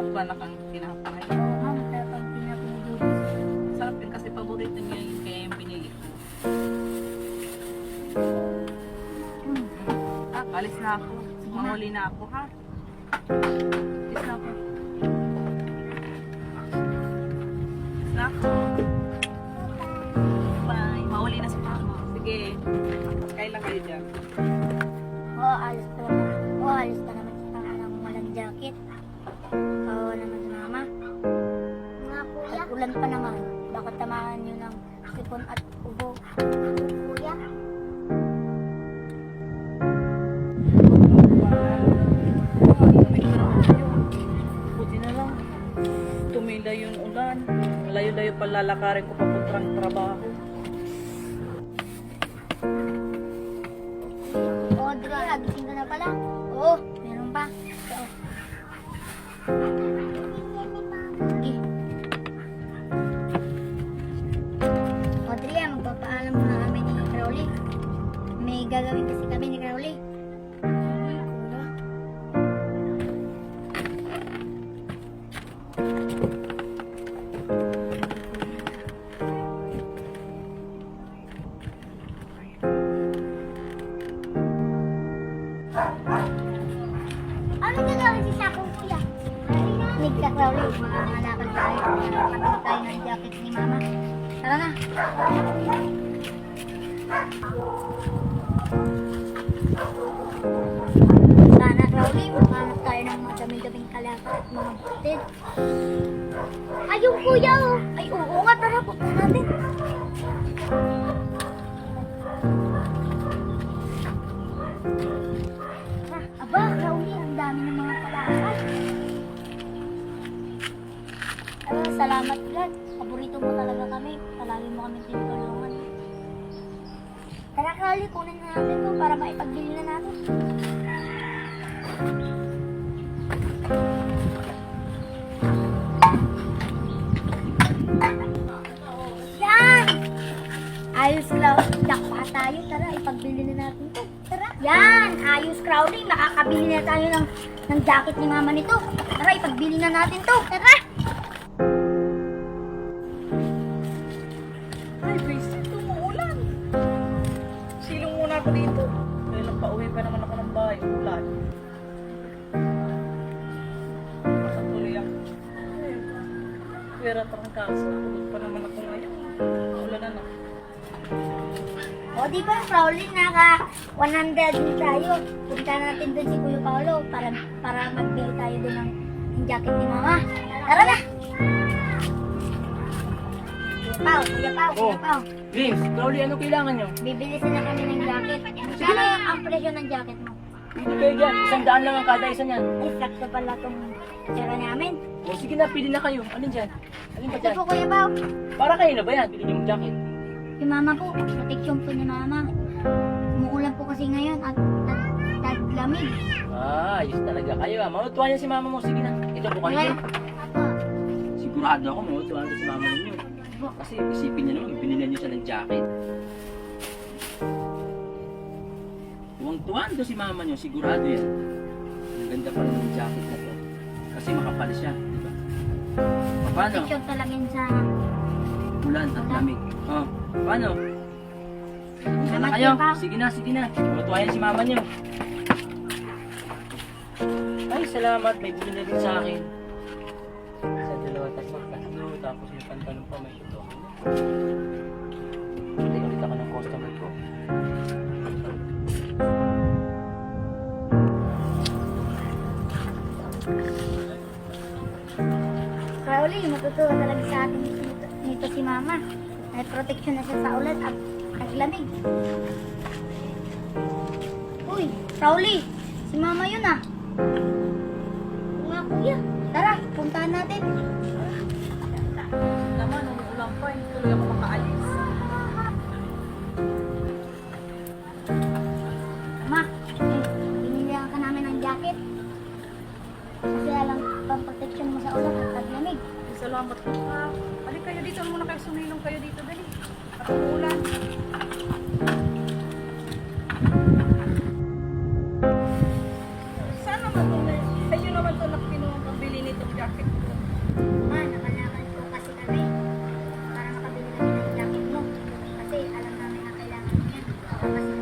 Masarap ba na kang tinapay? Ma'am. Ang tinapay ni Judy. Masarap yun kasi paborito niya yun kaya yung pinili ko. Hmm. Ah, alis na ako. Mahuli na ako ha. Alis na ako. Alis na ako. Bye. Mahuli na si mama. Sige. Kailan kayo dyan? Oo, alis naman. Oo, alis pa sipon at ubo. Kuya. Buti na lang. Tumila yung ulan. Layo-layo pa lalakarin ko papuntang trabaho. Audrey, agising ka na pala. Oo, meron pa. Oo. Gagawin kasi kami ni Crowley. Ano gagawin si Sakong kuya? Nig ka, Crowley. Makalakad tayo. Makakatid tayo ng jacket ni Mama. Tara na. Sana, Crowley. Makahanap tayo ng mga dami-daming kalakad at mga butid. Ayun, kuya, oh. Ay, oo nga. Tara, punta natin. Ah, aba, Crowley, ang dami ng mga palakad. Ah, salamat, God. Paborito mo talaga kami. Palagi mo kami tinutulungan. Tara, Crowley, kunin na natin to para maipagbili na natin. Yan! Ayos, Crowley. Dakpa tayo. Tara, ipagbili na natin to. Tara. Yan! Ayos, Crowley. Makakabili na tayo ng, ng jacket ni mama nito. Tara, ipagbili na natin to. Tara! Ako dito. Dahil lang pauwi pa naman ako ng bahay. Ulan. Basta tuloy ako. Ay, Pera trangkaso. Tulog pa naman ako ngayon. Ulan na na. O, di ba, Crowley, naka 100 din tayo. Punta natin doon si Kuya Paolo para, para magbili tayo doon ng jacket ni Mama. Tara na! Pao, Kuya Pao, Kuya Oh. Pao. Vince, Crowley, ano kailangan nyo? Bibili sila kami ng jacket. Kano ang presyo ng jacket mo? Pili kayo dyan. Isang daan lang ang kada isa niyan. Ay, sakto pala itong tsara namin. O sige na, pili na kayo. Alin dyan? Alin ba Ito dyan? po, Kuya Pao. Para kayo na ba yan? Pili niyo yung jacket. Si Mama po, protection po ni Mama. Umuulan po kasi ngayon at, at, at lamig. Ah, ayos talaga kayo ah. Mautuwa niya si mama mo. Sige na. Ito po kayo. Sigurado ako mautuwa niya si mama ninyo. Kasi isipin niyo naman, binili niyo siya ng jacket. Tuwang-tuwaan to si mama niyo, sigurado yan. Ang ganda pala ng jacket na to. Kasi makapal siya, di ba? Paano? protection talaga yun sa Ulan at lamig. Oh, paano? Isa na kayo. Sige na, sige na. Matuwa yan si mama niyo. Ay, salamat. May na din sa akin. Sa dalawa, tapos may pantalon pa, may ito. Ulit ako ng customer ko. Crowley, matutuwa talaga sa atin nito, si Mama. May protection na siya sa ulan at naglamig. Uy, Crowley, si Mama yun ah. Nga kuya. Tara, puntahan natin. Salamat po ha. Kayo dito. Muna kayo sumilong kayo dito. Dali. At umuulan. Sana naman to. Kayo naman to na pinuha pambili nito. jacket ko. Ma, nakalaman po kasi kami para makabili kami ng jacket mo. Kasi alam namin na kailangan. Kasi